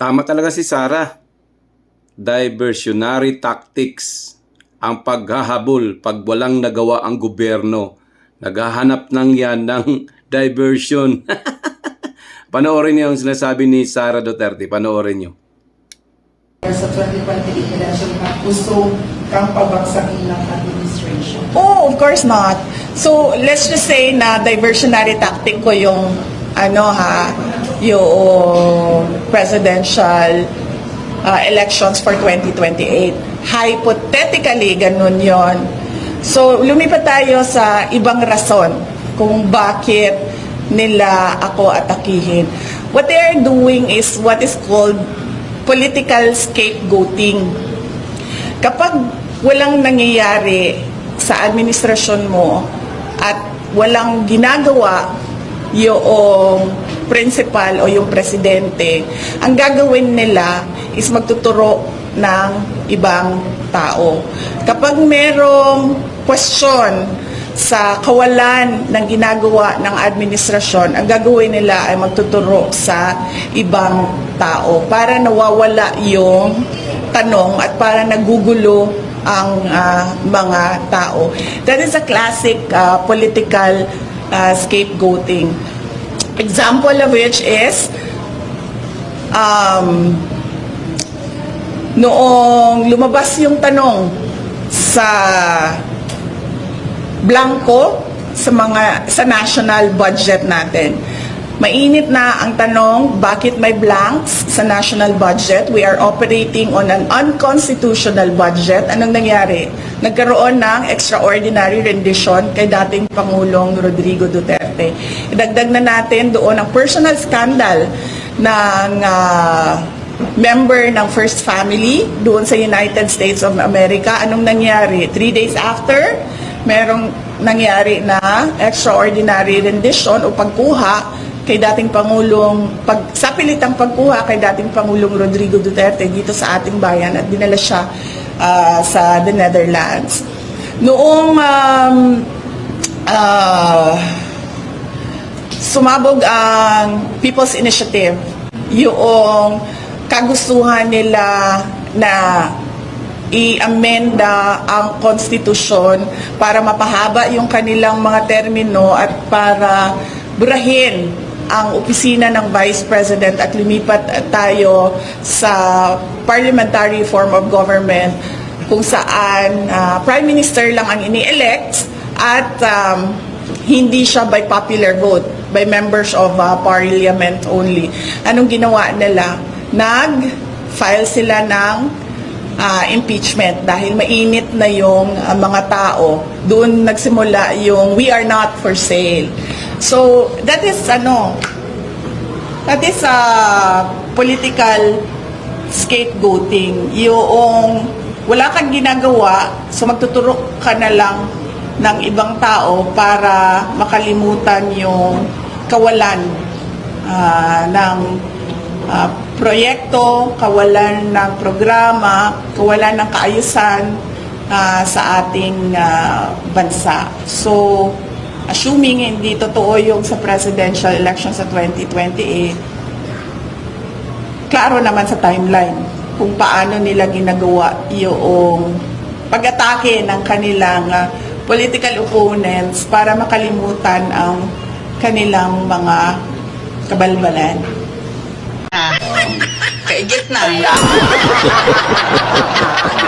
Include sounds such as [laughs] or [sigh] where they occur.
Tama talaga si Sarah. Diversionary tactics. Ang paghahabol pag walang nagawa ang gobyerno. Naghahanap ng yan ng [laughs] diversion. [laughs] Panoorin niyo yung sinasabi ni Sara Duterte. Panoorin niyo. sa 2028 election na gusto kang pabagsakin ng administration? Oh, of course not. So, let's just say na diversionary tactic ko yung ano ha, yung presidential uh, elections for 2028. Hypothetically, ganun yon. So, lumipat tayo sa ibang rason kung bakit nila ako atakihin. What they are doing is what is called political scapegoating. Kapag walang nangyayari sa administrasyon mo at walang ginagawa yung principal o yung presidente, ang gagawin nila is magtuturo ng ibang tao. Kapag merong question sa kawalan ng ginagawa ng administrasyon, ang gagawin nila ay magtuturo sa ibang tao para nawawala yung tanong at para nagugulo ang ah, mga tao. That is a classic ah, political ah, scapegoating. Example of which is um, noong lumabas yung tanong sa blanco sa mga sa national budget natin. Mainit na ang tanong, bakit may blanks sa national budget? We are operating on an unconstitutional budget. Anong nangyari? Nagkaroon ng extraordinary rendition kay dating Pangulong Rodrigo Duterte. Idagdag na natin doon ang personal scandal ng ah, member ng First Family doon sa United States of America. Anong nangyari? Three days after, merong nangyari na extraordinary rendition o pagkuha kay dating Pangulong, pag, sa pilitang pagkuha kay dating Pangulong Rodrigo Duterte dito sa ating bayan at dinala siya ah, sa the Netherlands. Noong um, ah, sumabog ang People's Initiative, yung kagustuhan nila na i-amenda ang konstitusyon para mapahaba yung kanilang mga termino at para burahin ang opisina ng Vice President at lumipat tayo sa parliamentary form of government kung saan ah, Prime Minister lang ang ini-elect at um, hindi siya by popular vote, by members of uh, parliament only. Anong ginawa nila? Nag-file sila ng uh, impeachment dahil mainit na yung uh, mga tao. Doon nagsimula yung we are not for sale. So, that is ano, that is uh, political scapegoating. Yung wala kang ginagawa, so magtuturo ka na lang ng ibang tao para makalimutan yung kawalan ah, ng ah, proyekto, kawalan ng programa, kawalan ng kaayusan ah, sa ating ah, bansa. So, assuming hindi totoo yung sa presidential election sa 2028, klaro naman sa timeline kung paano nila ginagawa yung pag-atake ng kanilang ah, political opponents para makalimutan ang kanilang mga kabalbalan. Kaigit na. [laughs]